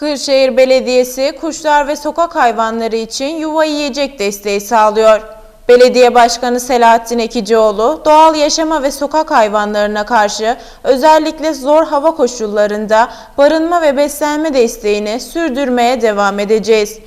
Kırşehir Belediyesi kuşlar ve sokak hayvanları için yuva yiyecek desteği sağlıyor. Belediye Başkanı Selahattin Ekicioğlu, doğal yaşama ve sokak hayvanlarına karşı özellikle zor hava koşullarında barınma ve beslenme desteğini sürdürmeye devam edeceğiz.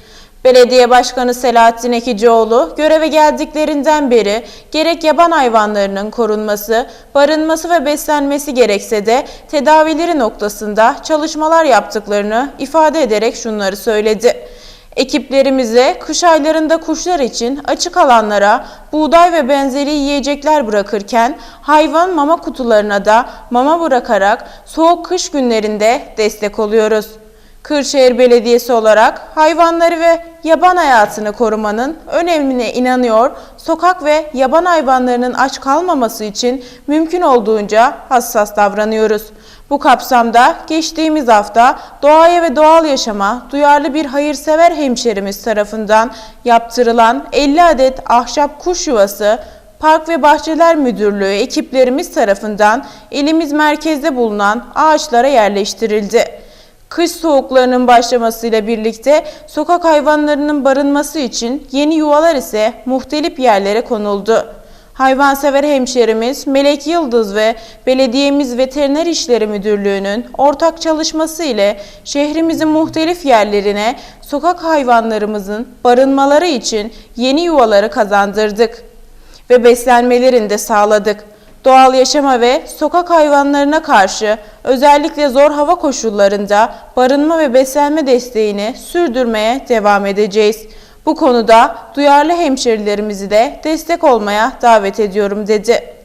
Belediye Başkanı Selahattin Ekicioğlu göreve geldiklerinden beri gerek yaban hayvanlarının korunması, barınması ve beslenmesi gerekse de tedavileri noktasında çalışmalar yaptıklarını ifade ederek şunları söyledi. Ekiplerimize kış aylarında kuşlar için açık alanlara buğday ve benzeri yiyecekler bırakırken hayvan mama kutularına da mama bırakarak soğuk kış günlerinde destek oluyoruz. Kırşehir Belediyesi olarak hayvanları ve yaban hayatını korumanın önemine inanıyor, sokak ve yaban hayvanlarının aç kalmaması için mümkün olduğunca hassas davranıyoruz. Bu kapsamda geçtiğimiz hafta doğaya ve doğal yaşama duyarlı bir hayırsever hemşerimiz tarafından yaptırılan 50 adet ahşap kuş yuvası Park ve Bahçeler Müdürlüğü ekiplerimiz tarafından ilimiz merkezde bulunan ağaçlara yerleştirildi. Kış soğuklarının başlamasıyla birlikte sokak hayvanlarının barınması için yeni yuvalar ise muhtelif yerlere konuldu. Hayvansever hemşerimiz Melek Yıldız ve belediyemiz Veteriner İşleri Müdürlüğü'nün ortak çalışması ile şehrimizin muhtelif yerlerine sokak hayvanlarımızın barınmaları için yeni yuvaları kazandırdık ve beslenmelerini de sağladık. Doğal yaşama ve sokak hayvanlarına karşı özellikle zor hava koşullarında barınma ve beslenme desteğini sürdürmeye devam edeceğiz. Bu konuda duyarlı hemşerilerimizi de destek olmaya davet ediyorum dedi.